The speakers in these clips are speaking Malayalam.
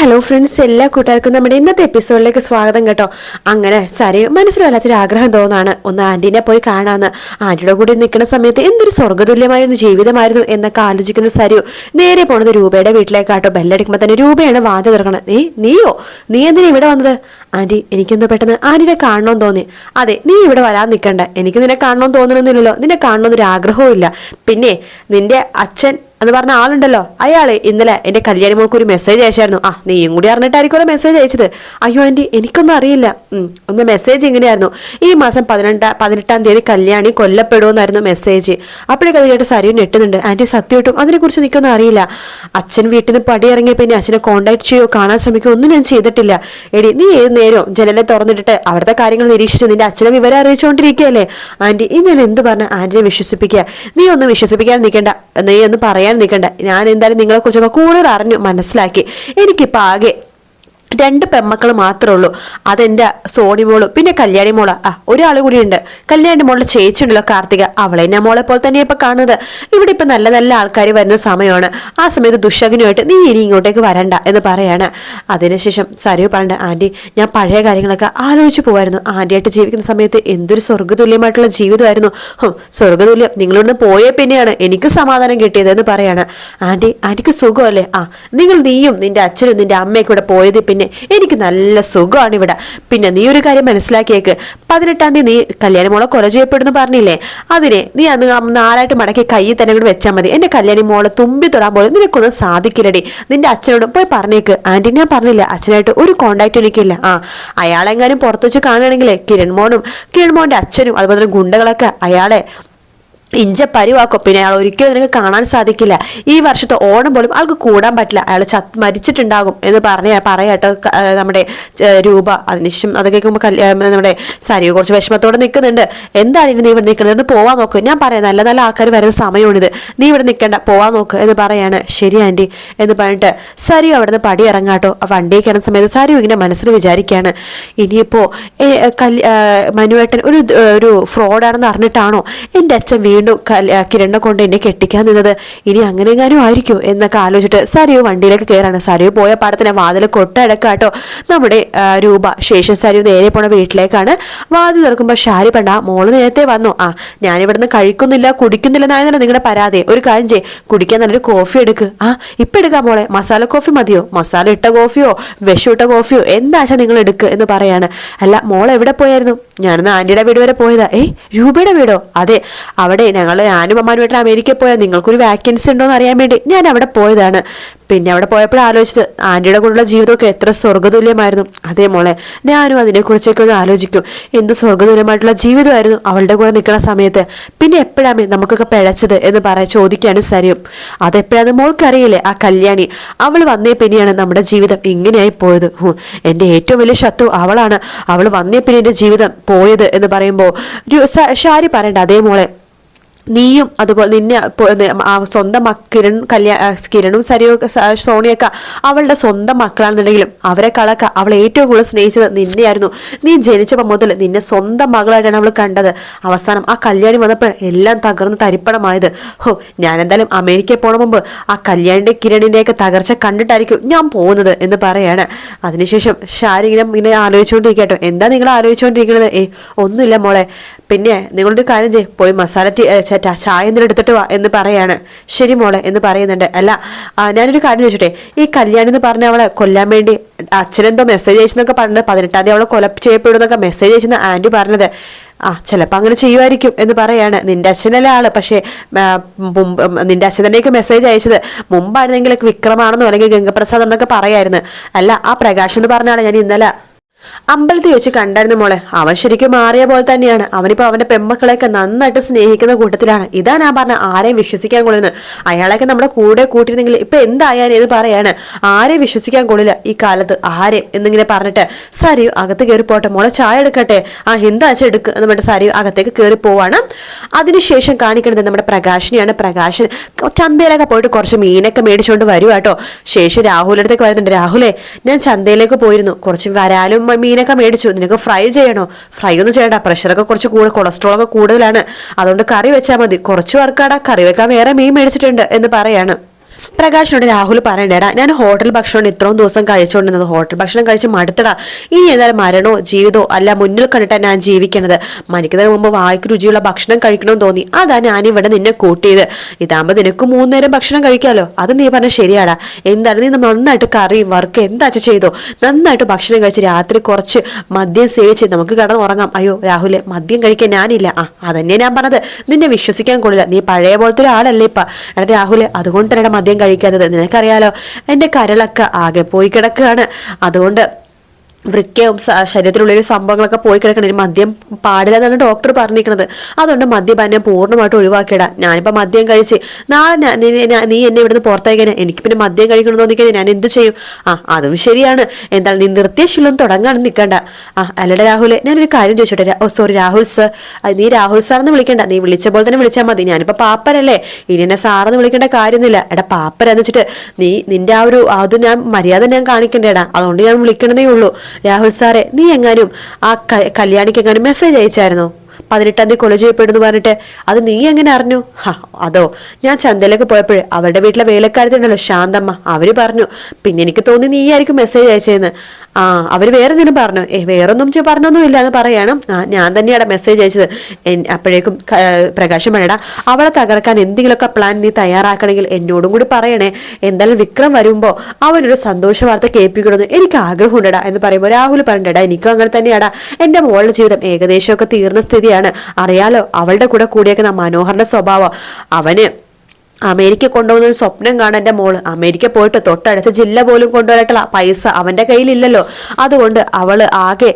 ഹലോ ഫ്രണ്ട്സ് എല്ലാ കൂട്ടുകാർക്കും നമ്മുടെ ഇന്നത്തെ എപ്പിസോഡിലേക്ക് സ്വാഗതം കേട്ടോ. അങ്ങനെ സരി മനസ്സിൽ ആഗ്രഹം തോന്നാണ്. ഒന്ന് ആന്റീനെ പോയി കാണാന്ന്. ആന്റിയുടെ കൂടെ നിൽക്കുന്ന സമയത്ത് എന്തൊരു സ്വർഗതുല്യമായിരുന്ന ജീവിതമായിരുന്നു എന്നൊക്കെ ആലോചിക്കുന്ന സരിയു നേരെ പോണത് രൂപയുടെ വീട്ടിലേക്കാട്ടോ. ബെല്ലടിക്കുമ്പോൾ തന്നെ രൂപയാണ് വാച തീർക്കണത് നീ നീയോ? നീ എന്തിനാ ഇവിടെ വന്നത്? ആന്റി എനിക്കൊന്ന് പെട്ടെന്ന് ആന്റിനെ കാണണമെന്ന് തോന്നി. അതെ നീ ഇവിടെ വരാൻ നിൽക്കണ്ട എനിക്ക് നിന്നെ കാണണമെന്ന് തോന്നണമെന്നില്ലല്ലോ നിന്നെ കാണണമെന്നൊരു ആഗ്രഹവും ഇല്ല പിന്നെ നിന്റെ അച്ഛൻ എന്ന് പറഞ്ഞ ആളുണ്ടല്ലോ. അയാളെ ഇന്നലെ എന്റെ കല്യാണി മോൾക്ക് ഒരു മെസ്സേജ് അയച്ചായിരുന്നു. ആ നീയും കൂടി അറിഞ്ഞിട്ടായിരിക്കുമല്ലോ മെസ്സേജ് അയച്ചത്. അയ്യോ ആന്റി എനിക്കൊന്നും അറിയില്ല. ഒന്ന് മെസ്സേജ് ഇങ്ങനെയായിരുന്നു. ഈ മാസം പതിനെട്ടാം പതിനെട്ടാം തീയതി കല്യാണി കൊല്ലപ്പെടുമെന്നായിരുന്നു മെസ്സേജ് അപ്പോഴേക്കും അത് കേട്ട് സരിയും ഞെട്ടുന്നുണ്ട്. ആന്റി സത്യമായിട്ടും അതിനെക്കുറിച്ച് എനിക്കൊന്നും അറിയില്ല. അച്ഛൻ വീട്ടിൽ നിന്ന് പടിയിറങ്ങിയ പിന്നെ അച്ഛനെ കോണ്ടാക്ട് ചെയ്യോ കാണാൻ ശ്രമിക്കുകയോ ഒന്നും ഞാൻ ചെയ്തിട്ടില്ല. എടി നീ ഏത് നേരവും ജനലെ തുറന്നിട്ടിട്ട് അവിടുത്തെ കാര്യങ്ങൾ നിരീക്ഷിച്ച് നിന്റെ അച്ഛനെ വിവരം അറിയിച്ചുകൊണ്ടിരിക്കുകയല്ലേ? ആന്റി ഇനി ഞാൻ എന്ത് പറഞ്ഞ ആന്റിനെ വിശ്വസിപ്പിക്കുക? നീ ഒന്ന് വിശ്വസിപ്പിക്കാൻ നിൽക്കേണ്ട. നീ ഒന്ന് പറയാൻ നിൽക്കണ്ട. ഞാൻ എന്തായാലും നിങ്ങളെ കുറിച്ചൊക്കെ കൂടുതൽ അറിഞ്ഞു മനസ്സിലാക്കി. എനിക്കിപ്പോൾ ആകെ രണ്ട് പെമ്മക്കൾ മാത്രമേ ഉള്ളൂ. അതെന്റെ സോണി മോൾ പിന്നെ കല്യാണി മോൾ. ആ ഒരാൾ കൂടി ഉണ്ട് കല്യാണി മോളുടെ ചേച്ചിയുണ്ടല്ലോ കാർത്തിക. അവളെ എന്നെ മോളെ പോലെ തന്നെ ഇപ്പൊ കാണുന്നത്. ഇവിടെ ഇപ്പൊ നല്ല നല്ല ആൾക്കാർ വരുന്ന സമയമാണ്. ആ സമയത്ത് ദുഷകനുമായിട്ട് നീ ഇനി ഇങ്ങോട്ടേക്ക് വരണ്ട എന്ന് പറയാണ്. അതിനുശേഷം സരു പറഞ്ഞ ആന്റി ഞാൻ പഴയ കാര്യങ്ങളൊക്കെ ആലോചിച്ചു പോവായിരുന്നു. ആന്റിയായിട്ട് ജീവിക്കുന്ന സമയത്ത് എന്തൊരു സ്വർഗതുല്യമായിട്ടുള്ള ജീവിതമായിരുന്നു. ഹും, സ്വർഗതുല്യം നിങ്ങളിവിടുന്ന് പോയേ പിന്നെയാണ് എനിക്ക് സമാധാനം കിട്ടിയത് എന്ന് പറയാണ്. ആന്റി ആന്റിക്ക് സുഖമല്ലേ? ആ നിങ്ങൾ നീയും നിന്റെ അച്ഛനും നിന്റെ അമ്മയൊക്കെ ഇവിടെ പോയത് പിന്നെ എനിക്ക് നല്ല സുഖമാണ് ഇവിടെ. പിന്നെ നീ ഒരു കാര്യം മനസ്സിലാക്കിയേക്ക്. പതിനെട്ടാം തീയതി നീ കല്യാണി മോളെ കൊല ചെയ്യപ്പെടുന്നു പറഞ്ഞില്ലേ? അതിനെ നീ അന്ന് നാലായിട്ട് മടക്കി കയ്യിൽ തന്നെ കൂടെ വെച്ചാൽ മതി. എന്റെ കല്യാണി മോളെ തുമ്പി തൊടാൻ പോലും നിനക്കൊന്നും സാധിക്കില്ലടി. നിന്റെ അച്ഛനോട് പോയി പറഞ്ഞേക്ക്. ആന്റി ഞാൻ പറഞ്ഞില്ല അച്ഛനായിട്ട് ഒരു കോണ്ടാക്ട് എനിക്കില്ല. ആ അയാളെങ്ങാനും പുറത്തു വെച്ച് കാണുകയാണെങ്കിലേ കിരൺമോനും മോനും കിരൺ മോന്റെ അച്ഛനും അതുപോലെ തന്നെ ഗുണ്ടകളൊക്കെ അയാളെ ഇഞ്ച പരിവാക്കും. പിന്നെ അയാൾ ഒരിക്കലും നിനക്ക് കാണാൻ സാധിക്കില്ല. ഈ വർഷത്തെ ഓണം പോലും ആൾക്ക് കൂടാൻ പറ്റില്ല. അയാൾ ചത്ത് മരിച്ചിട്ടുണ്ടാകും എന്ന് പറഞ്ഞ പറയാട്ടോ നമ്മുടെ രൂപ അതിനുശേഷം അത് കേൾക്കുമ്പോൾ കല്യാണം നമ്മുടെ സരി കുറച്ച് വിഷമത്തോടെ നിൽക്കുന്നുണ്ട്. എന്താണ് ഇനി നീ ഇവിടെ നിൽക്കുന്നത്? എന്ന് പോവാൻ നോക്ക്. ഞാൻ പറയാം നല്ല നല്ല ആൾക്കാർ വരുന്ന സമയമാണിത്. നീ ഇവിടെ നിൽക്കണ്ട. പോവാൻ നോക്ക് എന്ന് പറയാണ്. ശരി ആന്റി എന്ന് പറഞ്ഞിട്ട് സരി അവിടെ നിന്ന് പടി ഇറങ്ങാട്ടോ വണ്ടി കയറുന്ന സമയത്ത് സരി ഇങ്ങനെ മനസ്സിൽ വിചാരിക്കുകയാണ്. ഇനിയിപ്പോൾ മനുവേട്ടൻ ഒരു ഒരു ഫ്രോഡാണെന്ന് അറിഞ്ഞിട്ടാണോ? എന്റെ അച്ഛൻ വീണ്ടും കിരണ്ണ കൊണ്ട് എന്നെ കെട്ടിക്കാൻ നിന്നത്. ഇനി അങ്ങനെ എങ്ങാനും ആയിരിക്കും എന്നൊക്കെ ആലോചിച്ചിട്ട് സരിയോ വണ്ടിയിലേക്ക് കയറാണ്. സരിയോ പോയ പാടത്തിന് വാതിൽ കൊട്ടടക്കാട്ടോ നമ്മുടെ രൂപ ശേഷം സരിയോ നേരെ പോണ വീട്ടിലേക്കാണ്. വാതിൽ തുറക്കുമ്പോൾ ഷാരി പണ്ട മോൾ നേരത്തെ വന്നു. ആ ഞാനിവിടുന്ന് കഴിക്കുന്നില്ല കുടിക്കുന്നില്ല എന്നായിരുന്നു നിങ്ങളുടെ പരാതി. ഒരു കാര്യം ചെയ്യ് കുടിക്കാൻ നല്ലൊരു കോഫി എടുക്ക്. ആ ഇപ്പം എടുക്കാം മോളെ. മസാല കോഫി മതിയോ? മസാല ഇട്ട കോഫിയോ? വിഷം ഇട്ട കോഫിയോ? എന്താച്ചാ നിങ്ങൾ എടുക്ക് എന്ന് പറയാണ്. അല്ല മോൾ എവിടെ പോയായിരുന്നു? ഞാനിന്ന് ആന്റിയുടെ വീട് വരെ പോയതാ. ഏയ് രൂപയുടെ വീടോ? അതെ അവിടെ ഞങ്ങൾ ഞാനും അമ്മാനുമായിട്ട് അമേരിക്കയിൽ പോയാൽ നിങ്ങൾക്കൊരു വാക്കൻസി ഉണ്ടോ എന്ന് അറിയാൻ വേണ്ടി ഞാൻ അവിടെ പോയതാണ്. പിന്നെ അവിടെ പോയപ്പോൾ ആലോചിച്ചത് ആന്റിയുടെ കൂടെയുള്ള ജീവിതമൊക്കെ എത്ര സ്വർഗതുല്യമായിരുന്നു. അതേ മോളെ ഞാനും അതിനെക്കുറിച്ചൊക്കെ ഒന്ന് ആലോചിക്കും. എന്ത് സ്വർഗതുല്യമായിട്ടുള്ള ജീവിതമായിരുന്നു അവളുടെ കൂടെ നിൽക്കുന്ന സമയത്ത്. പിന്നെ എപ്പോഴാമേ നമുക്കൊക്കെ പിഴച്ചത് എന്ന് പറയാൻ ചോദിക്കുകയാണ് സരിയും. അതെപ്പോഴാന്ന് മോൾക്കറിയില്ലേ ആ കല്യാണി? അവൾ വന്നേ പിന്നെയാണ് നമ്മുടെ ജീവിതം ഇങ്ങനെയായി പോയത്. എന്റെ ഏറ്റവും വലിയ ശത്രു അവളാണ്. അവൾ വന്നേ പിന്നെ എന്റെ ജീവിതം പോയത് എന്ന് പറയുമ്പോൾ. ഷാരി പറയണ്ട അതേ മോളെ. നീയും അതുപോലെ നിന്നെ സ്വന്തം കിരൺ കല്യാ കിരണും സരിയോ സോണിയൊക്കെ അവളുടെ സ്വന്തം മക്കളാണെന്നുണ്ടെങ്കിലും അവരെ കളക്ക അവൾ ഏറ്റവും കൂടുതൽ സ്നേഹിച്ചത് നിന്നെയായിരുന്നു. നീ ജനിച്ചപ്പോൾ മുതൽ നിന്നെ സ്വന്തം മകളായിട്ടാണ് അവൾ കണ്ടത്. അവസാനം ആ കല്യാണി വന്നപ്പോൾ എല്ലാം തകർന്ന് തരിപ്പണമായത്. ഹോ ഞാൻ എന്തായാലും അമേരിക്കയിൽ പോണ മുമ്പ് ആ കല്യാണിന്റെ കിരണിന്റെയൊക്കെ തകർച്ച കണ്ടിട്ടായിരിക്കും ഞാൻ പോകുന്നത് എന്ന് പറയാണ്. അതിനുശേഷം ഷാരി ഇങ്ങനെ ഇങ്ങനെ ആലോചിച്ചുകൊണ്ടിരിക്കട്ടോ എന്താ നിങ്ങൾ ആലോചിച്ചുകൊണ്ടിരിക്കുന്നത്? ഏ ഒന്നുമില്ല മോളെ. പിന്നെ നിങ്ങളുടെ കാര്യം ചെയ്യ്. പോയി മസാല ഏ, ചായ എടുത്തിട്ട് വാ എന്ന് പറയാണ്. ശരി മോളെ എന്ന് പറയുന്നുണ്ട്. അല്ല ഞാനൊരു കാര്യം ചോദിച്ചോട്ടെ? ഈ കല്യാണി എന്ന് പറഞ്ഞ അവളെ കൊല്ലാൻ വേണ്ടി അച്ഛനെന്തോ മെസ്സേജ് അയച്ചെന്നൊക്കെ പറഞ്ഞത് പതിനെട്ടാം തീയതി അവളെ കൊല ചെയ്യപ്പെടുന്നൊക്കെ മെസ്സേജ് അയച്ചെന്ന് ആന്റി പറഞ്ഞത്. ആ ചിലപ്പോൾ അങ്ങനെ ചെയ്യുമായിരിക്കും എന്ന് പറയാണ്. നിന്റെ അച്ഛനല്ലേ ആൾ. പക്ഷേ മുമ്പ് നിന്റെ അച്ഛൻ തന്നെയൊക്കെ മെസ്സേജ് അയച്ചത് മുമ്പായിരുന്നെങ്കിൽ വിക്രമാണെന്നോ അല്ലെങ്കിൽ ഗംഗപ്രസാദ് എന്നൊക്കെ പറയായിരുന്നു. അല്ല ആ പ്രകാശ് എന്ന് പറഞ്ഞാണ് ഞാൻ ഇന്നലെ അമ്പലത്തിൽ വെച്ച് കണ്ടായിരുന്നു മോളെ. അവൻ ശരിക്കും മാറിയ പോലെ തന്നെയാണ്. അവനിപ്പോ അവന്റെ പെമ്മക്കളെയൊക്കെ നന്നായിട്ട് സ്നേഹിക്കുന്ന കൂട്ടത്തിലാണ്. ഇതാ ഞാൻ പറഞ്ഞ ആരെയും വിശ്വസിക്കാൻ കൊള്ളുന്നത് അയാളെയൊക്കെ നമ്മുടെ കൂടെ കൂട്ടിയിരുന്നെങ്കിൽ ഇപ്പൊ എന്തായാലും എന്ന് പറയാണ്? ആരെയും വിശ്വസിക്കാൻ കൊള്ളില്ല. ഈ കാലത്ത് ആരെയും എന്നിങ്ങനെ പറഞ്ഞിട്ട് സരിയു അകത്ത് കയറി പോട്ടെ. മോളെ ചായ എടുക്കട്ടെ. ആ എന്താച്ച എടുക്കുക എന്ന് പറഞ്ഞിട്ട് സരിയു അകത്തേക്ക് കയറി പോവാണ്. അതിനുശേഷം കാണിക്കുന്നത് നമ്മുടെ പ്രകാശിനെയാണ്. പ്രകാശൻ ചന്തയിലൊക്കെ പോയിട്ട് കുറച്ച് മീനൊക്കെ മേടിച്ചുകൊണ്ട് വരുവാട്ടോ ശേഷം രാഹുലിന്റെ അടുത്തേക്ക് വരുന്നുണ്ട് രാഹുലേ ഞാൻ ചന്തയിലേക്ക് പോയിരുന്നു. കുറച്ച് വരാലും മീനൊക്കെ മേടിച്ചു. നിനക്ക് ഫ്രൈ ചെയ്യണോ? ഫ്രൈ ഒന്നും ചെയ്യണ്ട. പ്രഷറൊക്കെ കുറച്ച് കൂടുതൽ കൊളസ്ട്രോൾ ഒക്കെ കൂടുതലാണ്. അതുകൊണ്ട് കറി വെച്ചാൽ മതി. കുറച്ച് വർക്കാടാ കറി വെക്കാൻ വേറെ മീൻ മേടിച്ചിട്ടുണ്ട് എന്ന് പറയാണ്. പ്രകാശിനോട് രാഹുൽ പറയണ്ടേടാ ഞാൻ ഹോട്ടൽ ഭക്ഷണം ഇത്രയും ദിവസം കഴിച്ചുകൊണ്ടിരുന്നത് ഹോട്ടൽ ഭക്ഷണം കഴിച്ച് മടുത്തടാ. ഇനി ഏതായാലും മരണോ ജീവിതോ അല്ല മുന്നിൽ കണ്ടിട്ടാ ഞാൻ ജീവിക്കണത്. മരിക്കുന്നതിന് മുമ്പ് വായ്ക്ക് രുചിയുള്ള ഭക്ഷണം കഴിക്കണമെന്ന് തോന്നി. അതാ ഞാൻ ഇവിടെ നിന്നെ കൂട്ടിയത്. ഇതാകുമ്പോൾ നിനക്ക് മൂന്നേരം ഭക്ഷണം കഴിക്കാമല്ലോ അത് നീ പറഞ്ഞ ശരിയാടാ. എന്തായാലും നീ നന്നായിട്ട് കറി വർക്ക് എന്താ ചെയ്തോ? നന്നായിട്ട് ഭക്ഷണം കഴിച്ച് രാത്രി കുറച്ച് മദ്യം സേവിച്ച് നമുക്ക് കിടന്ന് ഉറങ്ങാം അയ്യോ രാഹുലെ മദ്യം കഴിക്കാൻ ഞാനില്ല. ആ അതന്നെ ഞാൻ പറഞ്ഞത്. നിന്നെ വിശ്വസിക്കാൻ കൊള്ളില്ല. നീ പഴയ പോലത്തെ ഒരാളല്ലേ ഇപ്പ. എടാ രാഹുലെ അതുകൊണ്ട് തന്നെ മദ്യം കഴിക്കാത്തത് നിനക്കറിയാലോ എന്റെ കരളൊക്കെ ആകെ പോയി കിടക്കുകയാണ്. അതുകൊണ്ട് വൃക്കയും ശരീരത്തിലുള്ള സംഭവങ്ങളൊക്കെ പോയി കിടക്കണം മദ്യം പാടില്ല എന്നാണ് ഡോക്ടർ പറഞ്ഞിരിക്കുന്നത് അതുകൊണ്ട് മദ്യപാനം പൂർണമായിട്ട് ഒഴിവാക്കിയിടാം. ഞാനിപ്പോൾ മദ്യം കഴിച്ച് നാളെ നീ- എന്നെ ഇവിടുന്ന് പുറത്തേക്കാനെ എനിക്ക് പിന്നെ മദ്യം കഴിക്കണമെന്ന് തോന്നിക്കാൻ ഞാൻ എന്ത് ചെയ്യും? ആ അതും ശരിയാണ്. എന്തായാലും നീ നിർത്തിയ ശീലം തുടങ്ങാനും നിൽക്കണ്ട. ആ അല്ലട രാഹുൽ ഞാനൊരു കാര്യം ചോദിച്ചോട്ടെ. ഓ സോറി രാഹുൽ സർ നീ രാഹുൽ സാറെന്ന് വിളിക്കണ്ട. നീ വിളിച്ച പോലെ തന്നെ വിളിച്ചാൽ മതി. ഞാനിപ്പോൾ പാപ്പരല്ലേ ഇനി എന്നെ സാറെന്ന് വിളിക്കേണ്ട കാര്യമൊന്നുമില്ല എടാ പാപ്പരാന്ന് വെച്ചിട്ട് നീ നിന്റെ ആ ഒരു അത് ഞാൻ മര്യാദ ഞാൻ കാണിക്കണ്ടേടാ. അതുകൊണ്ട് ഞാൻ വിളിക്കണതേ ഉള്ളൂ. രാഹുൽ സാറെ നീ എങ്ങാനും ആ കല്യാണിക്ക് എങ്ങാനും മെസ്സേജ് അയച്ചായിരുന്നോ? പതിനെട്ടാം തീയതി കൊല ചെയ്യപ്പെടുന്നു പറഞ്ഞിട്ട് അത് നീ എങ്ങനെ അറിഞ്ഞു? ഹാ അതോ ഞാൻ ചന്തയിലേക്ക് പോയപ്പോഴേ അവരുടെ വീട്ടിലെ വേലക്കാരത്തിണ്ടല്ലോ ശാന്തമ്മ അവർ പറഞ്ഞു പിന്നെ എനിക്ക് തോന്നി നീ ആയിരിക്കും മെസ്സേജ് അയച്ചതെന്ന് ആ അവർ വേറെ എന്തെങ്കിലും പറഞ്ഞു? ഏ വേറെ ഒന്നും പറഞ്ഞൊന്നും ഇല്ല എന്ന് പറയണം. ആ ഞാൻ തന്നെയാണ് മെസ്സേജ് അയച്ചത്. അപ്പോഴേക്കും പ്രകാശം വേണടാ അവളെ തകർക്കാൻ എന്തെങ്കിലുമൊക്കെ പ്ലാൻ നീ തയ്യാറാക്കണമെങ്കിൽ എന്നോടും കൂടി പറയണേ. എന്തായാലും വിക്രം വരുമ്പോൾ അവനൊരു സന്തോഷ വാർത്ത കേൾപ്പിക്കണമെന്ന് എനിക്ക് ആഗ്രഹമുണ്ടടാ എന്ന് പറയുമ്പോൾ രാഹുൽ പറഞ്ഞിടാ എനിക്കും അങ്ങനെ തന്നെയാടാ എന്റെ മോളുടെ ജീവിതം ഏകദേശമൊക്കെ തീർന്ന സ്ഥിതിയാണ് അറിയാലോ അവളുടെ കൂടെ കൂടിയേക്കുന്ന മനോഹറിന്റെ സ്വഭാവം. അവന് അമേരിക്ക കൊണ്ടുപോകുന്ന സ്വപ്നം കാണാൻ എന്റെ മോൾ. അമേരിക്ക പോയിട്ട് തൊട്ടടുത്ത ജില്ല പോലും കൊണ്ടുവരായിട്ടുള്ള പൈസ അവന്റെ കയ്യിലില്ലല്ലോ. അതുകൊണ്ട് അവൾ ആകെ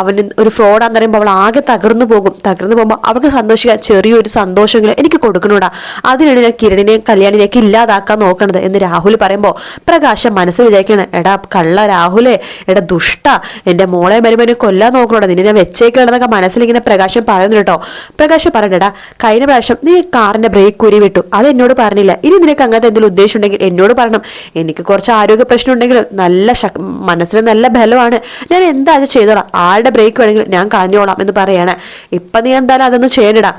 അവന് ഒരു ഫ്രോഡാന്ന് പറയുമ്പോൾ അവൾ ആകെ തകർന്നു പോകും. തകർന്നു പോകുമ്പോൾ അവൾക്ക് സന്തോഷിക്കാൻ ചെറിയൊരു സന്തോഷമെങ്കിലും എനിക്ക് കൊടുക്കണൂടാ. അതിനാണ് ഞാൻ കിരണിനെയും കല്യാണിനെയൊക്കെ ഇല്ലാതാക്കാൻ നോക്കണത് എന്ന് രാഹുൽ പറയുമ്പോൾ പ്രകാശം മനസ്സിൽ വിചാരിക്കണം എടാ കള്ള രാഹുലേ എടാ ദുഷ്ട. എന്റെ മോളെ മരുമനെ കൊല്ലാൻ നോക്കണോടാ. നിന്നെ ഞാൻ മനസ്സിലിങ്ങനെ പ്രകാശം പറയുന്നു കേട്ടോ. പ്രകാശം പറയണ്ടടാ കഴിഞ്ഞ പ്രാവശ്യം നീ കാറിന്റെ ബ്രേക്ക് കുരി വിട്ടു. അത് എന്നോട് പറഞ്ഞില്ല. ഇനി നിനക്ക് അങ്ങനത്തെ എന്തെങ്കിലും ഉദ്ദേശം ഉണ്ടെങ്കിൽ എന്നോട് പറയണം. എനിക്ക് കുറച്ച് ആരോഗ്യ പ്രശ്നം ഉണ്ടെങ്കിലും നല്ല ശക് മനസ്സിന് നല്ല ബലമാണ്. ഞാൻ എന്താ അത് ചെയ്തോളാം? ആളുടെ ബ്രേക്ക് വേണമെങ്കിൽ ഞാൻ കളഞ്ഞോളാം എന്ന് പറയാണ്. ഇപ്പൊ നീ എന്തായാലും അതൊന്നും ചെയ്യണ്ടടാ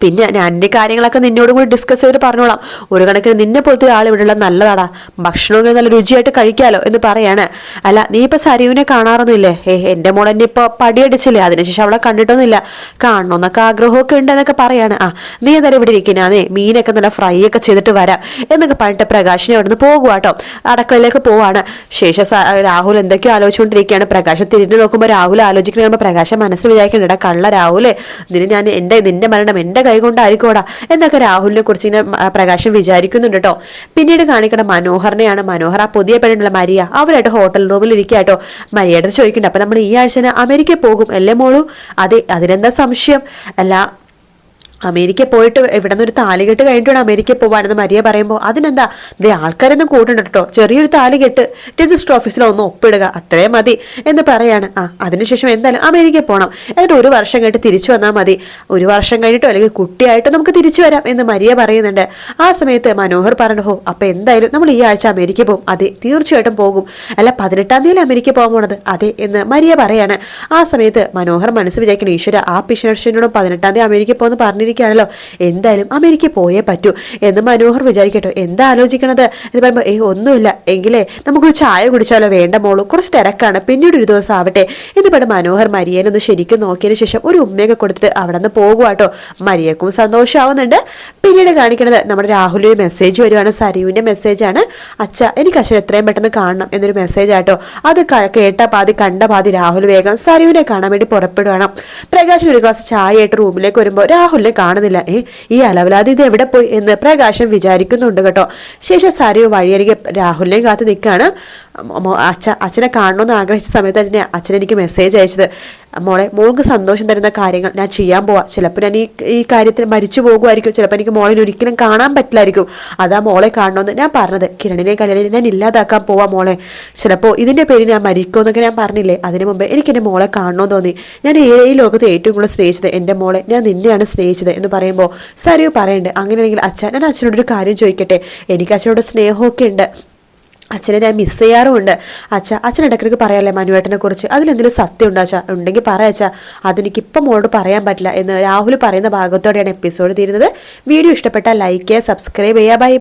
പിന്നെ ഞാൻ എന്റെ കാര്യങ്ങളൊക്കെ നിന്നോടും കൂടി ഡിസ്കസ് ചെയ്ത് പറഞ്ഞോളാം. ഒരു കണക്കിന് നിന്നെ പോലത്തെ ആൾ ഇവിടെ ഉള്ളത് നല്ലതാടാ. ഭക്ഷണമൊക്കെ നല്ല രുചിയായിട്ട് കഴിക്കാലോ എന്ന് പറയാണ്. അല്ല നീ ഇപ്പൊ സരീവിനെ കാണാറൊന്നുമില്ലേ? ഏ എന്റെ മോൾ എന്നെ ഇപ്പൊ പടിയടിച്ചില്ലേ? അതിനുശേഷം അവളെ കണ്ടിട്ടൊന്നുമില്ല. കാണണമെന്നൊക്കെ ആഗ്രഹമൊക്കെ ഉണ്ട് എന്നൊക്കെ പറയാണ്. ആ നീ എന്തായാലും ഇവിടെ ഇരിക്കുന്നേ മീനൊക്കെ നല്ല ഫ്രൈ ഒക്കെ ചെയ്തിട്ട് വരാം എന്നൊക്കെ പറഞ്ഞിട്ട് പ്രകാശിനെ അവിടെ നിന്ന് പോകുക കേട്ടോ. അടക്കളയിലേക്ക് പോവാണ്. ശേഷം രാഹുൽ എന്തൊക്കെയോ ആലോചിച്ചുകൊണ്ടിരിക്കുകയാണ്. പ്രകാശ് തിരിഞ്ഞു നോക്കുമ്പോൾ രാഹുൽ ആലോചിക്കുന്ന പ്രകാശം മനസ്സിൽ വിചാരിക്കണ്ട കള്ള രാഹുലേ നിന്നെ ഞാൻ എന്റെ നിന്റെ മരണം കൈ കൊണ്ടായിരിക്കോടാ എന്നൊക്കെ രാഹുലിനെ കുറിച്ച് ഇങ്ങനെ പ്രകാശം വിചാരിക്കുന്നുണ്ട് കേട്ടോ പിന്നീട് കാണിക്കണ മനോഹറിനെയാണ് മനോഹർ ആ പുതിയ പെണ്ണുള്ള മരിയ. അവരായിട്ട് ഹോട്ടൽ റൂമിൽ ഇരിക്കുക കേട്ടോ മരിയയുടെ ചോദിക്കുന്നുണ്ട് അപ്പൊ നമ്മൾ ഈ ആഴ്ച അമേരിക്ക പോകും അല്ലേ മോളു? അതെ അതിനെന്താ സംശയം? അല്ല അമേരിക്ക പോയിട്ട് ഇവിടെ നിന്ന് ഒരു താലികെട്ട് കഴിഞ്ഞിട്ട് വേണം അമേരിക്ക പോവാണെന്ന് മരിയ പറയുമ്പോൾ അതിനെന്താ? ദേ ആൾക്കാരൊന്നും കൂട്ടുണ്ട് കേട്ടോ ചെറിയൊരു താലികെട്ട് രജിസ്റ്റർ ഓഫീസിൽ ഒന്ന് ഒപ്പിടുക. അത്രയും മതി എന്ന് പറയാണ്. ആ അതിനുശേഷം എന്തായാലും അമേരിക്ക പോകണം എന്നിട്ട് ഒരു വർഷം കഴിഞ്ഞിട്ട് തിരിച്ചു വന്നാൽ മതി. ഒരു വർഷം കഴിഞ്ഞിട്ടോ അല്ലെങ്കിൽ കുട്ടിയായിട്ടോ നമുക്ക് തിരിച്ചു വരാം എന്ന് മരിയ പറയുന്നുണ്ട്. ആ സമയത്ത് മനോഹർ പറഞ്ഞു ഹോ അപ്പോൾ എന്തായാലും നമ്മൾ ഈ ആഴ്ച അമേരിക്ക പോകും അതെ തീർച്ചയായിട്ടും പോകും. അല്ല പതിനെട്ടാം തീയതി അമേരിക്ക പോകാൻ പോണത്? അതെ എന്ന് മരിയ പറയാണ്. ആ സമയത്ത് മനോഹർ മനസ്സ് വിചാരിക്കണം ഈശ്വര ആ പിഷനോടും പതിനെട്ടാം തീയതി അമേരിക്ക പോകുന്ന പറഞ്ഞിരിക്കുകയാണല്ലോ എന്തായാലും അമേരിക്ക പോയേ പറ്റൂ എന്ന് മനോഹർ വിചാരിക്കട്ടോ. എന്താ ആലോചിക്കണത്? എന്ന് പറയുമ്പോൾ ഏ ഒന്നുമില്ല. എങ്കിലേ നമുക്കൊരു ചായ കുടിച്ചാലോ? വേണ്ട മോളൂ. കുറച്ച് തിരക്കാണ്. പിന്നീട് ഒരു ദിവസം ആവട്ടെ. എന്ന് പറഞ്ഞ് മനോഹർ മരിയനൊന്ന് ശരിക്കും നോക്കിയതിന് ശേഷം ഒരു ഉമ്മയൊക്കെ കൊടുത്തിട്ട് അവിടെ നിന്ന് പോകുവാട്ടോ മരിയക്കും സന്തോഷമാവുന്നുണ്ട് പിന്നീട് കാണിക്കണത് നമ്മുടെ രാഹുലിന് മെസ്സേജ് വരുവാണ്. സരിയുവിന്റെ മെസ്സേജാണ് അച്ഛ എനിക്ക് അച്ഛൻ എത്രയും പെട്ടെന്ന് കാണണം എന്നൊരു മെസ്സേജ് ആട്ടോ അത് കേട്ട പാതി കണ്ട പാതി രാഹുൽ വേഗം സരിയുവിനെ കാണാൻ വേണ്ടി പുറപ്പെടുവാണ്. പ്രകാശ് ഒരു ഗ്ലാസ് ചായ ആയിട്ട് റൂമിലേക്ക് വരുമ്പോൾ രാഹുലിനെ കാണുന്നില്ല. ഏ ഈ അലവലാതി ഇത് എവിടെ പോയി എന്ന് പ്രകാശം വിചാരിക്കുന്നുണ്ട് കേട്ടോ. ശേഷം സാരിയോ വഴിയരികെ രാഹുലിനെയും കാത്ത് നിൽക്കുകയാണ്. അച്ഛ അച്ഛനെ കാണണമെന്ന് ആഗ്രഹിച്ച സമയത്ത് അച്ഛനെ അച്ഛൻ എനിക്ക് മെസ്സേജ് അയച്ചത്. മോളെ മോൾക്ക് സന്തോഷം തരുന്ന കാര്യങ്ങൾ ഞാൻ ചെയ്യാൻ പോവാം. ചിലപ്പോൾ ഞാൻ ഈ ഈ കാര്യത്തിൽ മരിച്ചു പോകുമായിരിക്കും. ചിലപ്പോൾ എനിക്ക് മോളിനെ ഒരിക്കലും കാണാൻ പറ്റില്ലായിരിക്കും. അതാ മോളെ കാണണമെന്ന് ഞാൻ പറഞ്ഞത്. കിരണിനെ കല്യാണിനെ ഞാൻ ഇല്ലാതാക്കാൻ പോവാം മോളെ. ചിലപ്പോൾ ഇതിന്റെ പേര് ഞാൻ മരിക്കുമെന്നൊക്കെ ഞാൻ പറഞ്ഞില്ലേ? അതിന് മുമ്പ് എനിക്ക് എന്റെ മോളെ കാണണമെന്ന് തോന്നി. ഞാൻ ഈ ലോകത്ത് ഏറ്റവും കൂടുതൽ സ്നേഹിച്ചത് എന്റെ മോളെ. ഞാൻ നിന്നെയാണ് സ്നേഹിച്ചത് എന്ന് പറയുമ്പോൾ സരിയു പറയുന്നുണ്ട് അങ്ങനെയാണെങ്കിൽ അച്ഛൻ ഞാൻ അച്ഛനോടൊരു കാര്യം ചോദിക്കട്ടെ? എനിക്ക് അച്ഛനോട് സ്നേഹമൊക്കെ ഉണ്ട്. അച്ഛനെ ഞാൻ മിസ് ചെയ്യാറുമുണ്ട്. അച്ഛ അച്ഛൻ ഇടയ്ക്കിടയ്ക്ക് പറയാല്ലേ മനുവേട്ടനെ കുറിച്ച്? അതിലെന്തെങ്കിലും സത്യം ഉണ്ടോ അച്ഛാ? ഉണ്ടെങ്കിൽ പറയാം അച്ഛാ. അതെനിക്ക് ഇപ്പം മോളോട് പറയാൻ പറ്റില്ല എന്ന് രാഹുൽ പറയുന്ന ഭാഗത്തോടെയാണ് എപ്പിസോഡ് തീരുന്നത്. വീഡിയോ ഇഷ്ടപ്പെട്ടാൽ ലൈക്ക് ചെയ്യുക സബ്സ്ക്രൈബ് ചെയ്യുക. ബൈ